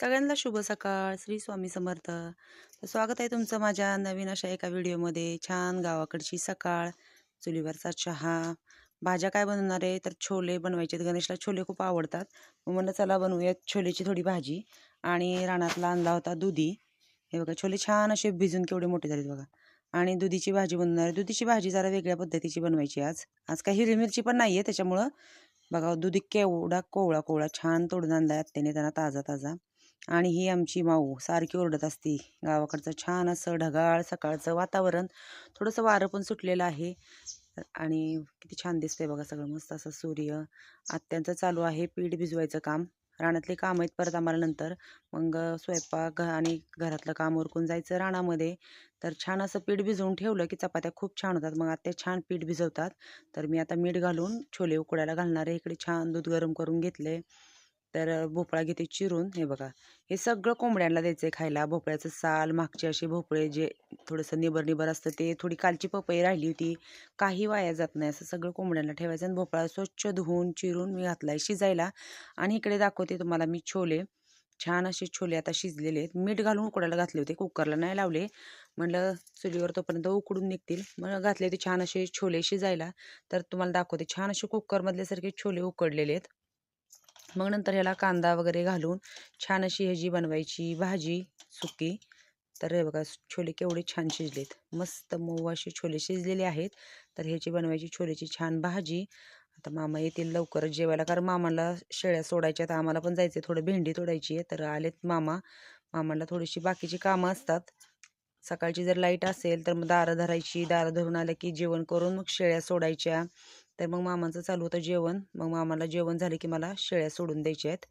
सगळ्यांना शुभ सकाळ. श्री स्वामी समर्थ. स्वागत आहे तुमचं माझ्या नवीन अशा एका व्हिडिओमध्ये. छान गावाकडची सकाळ. चुलीवरचा चहा. भाज्या काय बनवणार आहे? तर छोले बनवायचे आहेत. गणेशला छोले खूप आवडतात. मग म्हणलं चला बनवूयात छोलेची थोडी भाजी. आणि रानातला आणला होता दुधी. हे बघा छोले छान असे भिजून केवढे मोठे झालेत बघा. आणि दुधीची भाजी बनवणार आहे. दुधीची भाजी जरा वेगळ्या पद्धतीची बनवायची आज. आज काही हिरवी मिरची पण नाही आहे त्याच्यामुळं बघा दुधी केवढा कोवळा कोवळा छान तोडून आणला आहे आत्याने. त्यांना ताजा ताजा आणि ही आमची माऊ सारखी ओरडत असती. गावाकडचं छान असं ढगाळ सकाळचं वातावरण. थोडंसं वारं पण सुटलेलं आहे. आणि किती छान दिसतंय बघा सगळं. मस्त असं सूर्य आत्यांचं चालू आहे. पीठ भिजवायचं काम. रानातले काम आहेत परत आम्हाला नंतर. मग स्वयंपाक आणि घरातलं काम उरकून जायचं रानामध्ये. तर छान असं पीठ भिजवून ठेवलं की चपात्या खूप छान होतात. मग आत्या छान पीठ भिजवतात. तर मी आता मीठ घालून छोले उकडायला घालणार आहे. इकडे छान दूध गरम करून घेतले तर भोपळा घेते चिरून. हे बघा. हे सगळं कोंबड्यांना द्यायचं आहे खायला. भोपळ्याचं साल मागचे असे भोपळे जे थोडंसं निबर निबर असतं ते थोडी कालची पपई राहिली होती. काही वाया जात नाही. असं सगळं कोंबड्यांना ठेवायचं आणि भोपळा स्वच्छ धुवून चिरून मी घातला आहे शिजायला. आणि इकडे दाखवते तुम्हाला मी छोले. छान असे छोले आता शिजलेले आहेत. मीठ घालून उकडायला घातले होते. कुकरला नाही लावले. म्हणलं चुलीवर तोपर्यंत उकडून निघतील. मग घातले होते छान असे छोले शिजायला. तर तुम्हाला दाखवते. छान असे कुकरमधल्यासारखे छोले उकडलेले आहेत. मग नंतर ह्याला कांदा वगैरे घालून छान अशी ह्याची बनवायची भाजी सुकी. तर हे बघा छोले केवढे छान शिजलेत. मस्त मऊ असे छोले शिजलेले आहेत. तर ह्याची बनवायची छोलेची छान भाजी. आता मामा येतील लवकरच जेवायला कारण मामाला शेळ्या सोडायच्या तर आम्हाला पण जायचं थोडं भेंडी तोडायची आहे. तर आलेत मामा. मामाला थोडीशी बाकीची कामं असतात. सकाळची जर लाइट असेल तर मग दारं धरायची. दारं धरून आलं की जेवण करून मग शेळ्या सोडायच्या. तर मग मामाचं चालू होतं जेवण. मग मामाला जेवण झाले की मला शेळ्या सोडून द्यायच्या आहेत.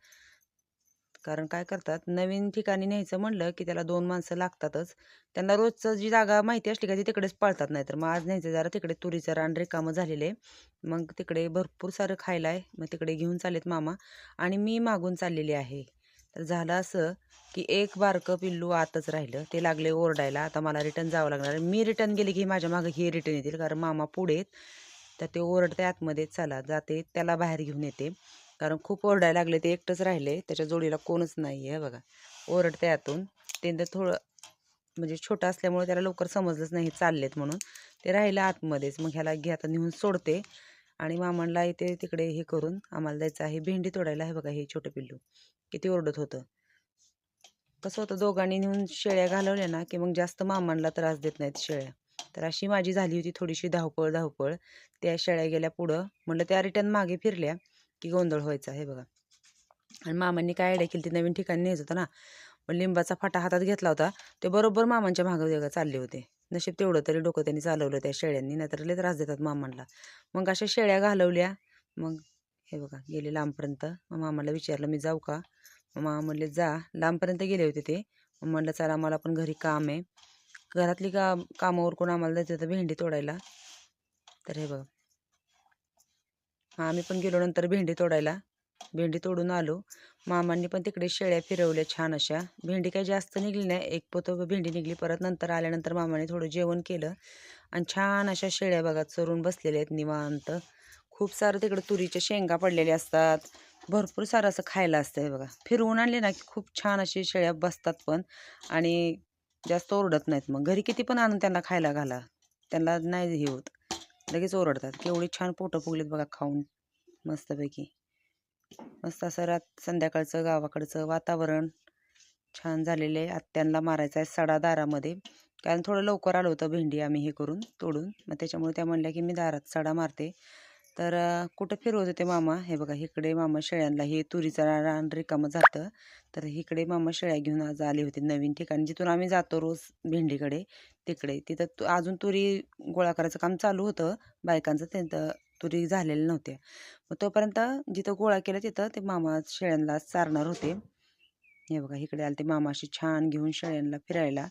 कारण काय करतात नवीन ठिकाणी न्यायचं म्हणलं की त्याला दोन माणसं लागतातच. त्यांना रोजचं जी जागा माहिती असली का ती तिकडेच पळतात नाही तर मग आज न्यायचं जरा तिकडे तुरीचं रान रिकामं झालेले मग तिकडे भरपूर सारं खायला आहे. मग तिकडे घेऊन चालेत मामा. आणि मी मागून चाललेली आहे. तर झालं असं की एक बारकं पिल्लू आतच राहिलं. ते लागले ओरडायला. आता मला रिटर्न जावं लागणार मी रिटर्न गेले की माझ्या मागं हे रिटर्न येतील. कारण मामा पुढे तर ते ओरडते आतमध्ये चला जाते. त्याला बाहेर घेऊन येते. कारण खूप ओरडायला लागले. ते एकटंच राहिले. त्याच्या जोडीला कोणच नाही आहे बघा. ओरडते आतून. ते थोडं म्हणजे छोटं असल्यामुळे त्याला लवकर समजलंच नाही. चाललेत म्हणून. ते राहिलं आतमध्येच. मग ह्याला घे आता नेऊन सोडते. आणि मामांना इथे तिकडे हे करून आम्हाला जायचं आहे. भेंडी तोडायला आहे बघा हे छोटं पिल्लू. किती ओरडत होतं. कसं होतं दोघांनी नेऊन शेळ्या घालवल्या ना की मग जास्त मामांना त्रास देत नाहीत शेळ्या. तर अशी माझी झाली होती थोडीशी धावपळ धावपळ. त्या शेळ्या गेल्या पुढं. म्हणलं त्या रिटर्न मागे फिरल्या की गोंधळ व्हायचा हे बघा. आणि मामांनी काय आयडिया केली ती नवीन ठिकाणी न्यायचं होतं ना. पण लिंबाचा फाटा हातात घेतला होता. ते बरोबर मामांच्या मागं वेगळं चालले होते. नशीब तेवढं तरी डोकं त्यांनी चालवलं त्या शेळ्यांनी नाहीतर लय त्रास देतात मामांना. मग अशा शेळ्या घालवल्या. मग हे बघा गेले लांबपर्यंत. मग मामाला विचारलं मी जाऊ का? मग मामा म्हणले जा. लांबपर्यंत गेले होते ते. मग म्हणलं चला आम्हाला पण घरी काम आहे. घरातली का कामावर कोण आम्हाला जायचं होतं भेंडी तोडायला? तर हे बघा. आम्ही पण गेलो नंतर भेंडी तोडायला. भेंडी तोडून आलो. मामांनी पण तिकडे शेळ्या फिरवल्या छान अशा. भेंडी काही जास्त निघली नाही. एक पोतो भेंडी निघली. परत नंतर आल्यानंतर मामाने थोडं जेवण केलं. आणि छान अशा शेळ्या बघा चरून बसलेल्या आहेत निवांत. खूप सारं तिकडं तुरीच्या शेंगा पडलेल्या असतात. भरपूर सारं असं खायला असतं हे बघा. फिरवून आणले ना की खूप छान अशी शेळ्या बसतात पण. आणि जास्त ओरडत नाहीत मग. घरी किती पण आणून त्यांना खायला घाला. त्यांना नाही हे होत. लगेच ओरडतात. केवढी छान पोटं फुगलीत बघा खाऊन. मस्तपैकी. मस्त असं रात संध्याकाळचं गावाकडचं वातावरण छान झालेलं आहे. आत्यांना मारायचं आहे सडा दारामध्ये. कारण थोडं लवकर आलं होतं भेंडी आम्ही हे करून तोडून. मग त्याच्यामुळे त्या म्हणल्या की मी दारात सडा मारते. तर कुठं फिरवत होते मामा? हे बघा इकडे मामा शेळ्यांना हे तुरीचं रान रिकामं जातं तर इकडे मामा शेळ्या घेऊन आज आले होते नवीन ठिकाणी. जिथून आम्ही जातो रोज भेंडीकडे तिकडे. तिथं अजून तुरी गोळा करायचं काम चालू होतं. बायकांचं त्यांचं तुरी झालेल्या नव्हत्या मग तोपर्यंत जिथं गोळा केलं तिथं ते मामा शेळ्यांना चारणार होते. हे बघा इकडे आले ते मामाशी छान घेऊन शेळ्यांना फिरायला.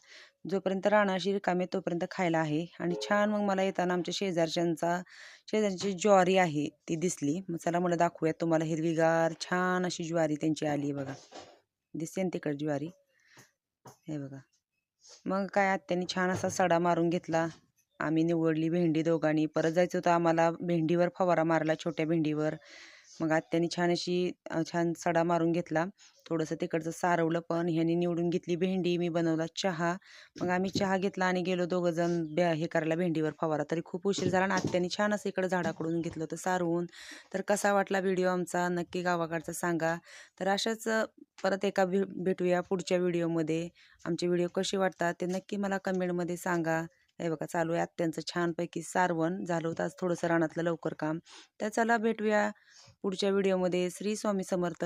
जोपर्यंत राणाशी रिकामे तोपर्यंत खायला आहे. आणि छान मग मला येताना आमच्या शेजारच्यांचा शेजारची ज्वारी आहे ती दिसली. मग चला मला दाखवूयात तुम्हाला. हिरवीगार छान अशी ज्वारी त्यांची आली बघा. दिसते ना तिकड ज्वारी. हे बघा. मग काय आत्याने छान असा सडा मारून घेतला. आम्ही निवडली भेंडी दोघांनी. परत जायचं होतं आम्हाला भेंडीवर फवारा मारला छोट्या भेंडीवर. मग आत्याने छान अशी छान सडा मारून घेतला. थोडंसं तिकडचं सारवलं पण. ह्याने निवडून घेतली भेंडी. मी बनवला चहा. मग आम्ही चहा घेतला आणि गेलो दोघं जण ब्या हे करायला भेंडीवर फवारा. तरी खूप उशीर झाला आणि आत्याने छान असं इकडं झाडाकडून घेतलं होतं सारवून. तर कसा वाटला व्हिडिओ आमचा? नक्की गावाकडचा सांगा. तर अशाच परत एका भेटूया पुढच्या व्हिडिओमध्ये. आमचे व्हिडिओ कसे वाटतात ते नक्की मला कमेंटमध्ये सांगा. हे बघा चालू आहे. त्यांचं छानपैकी सारवण झालं होतं. आज थोडंसं रानातलं लवकर काम. तर चला भेटूया पुढच्या व्हिडिओमध्ये. श्री स्वामी समर्थ.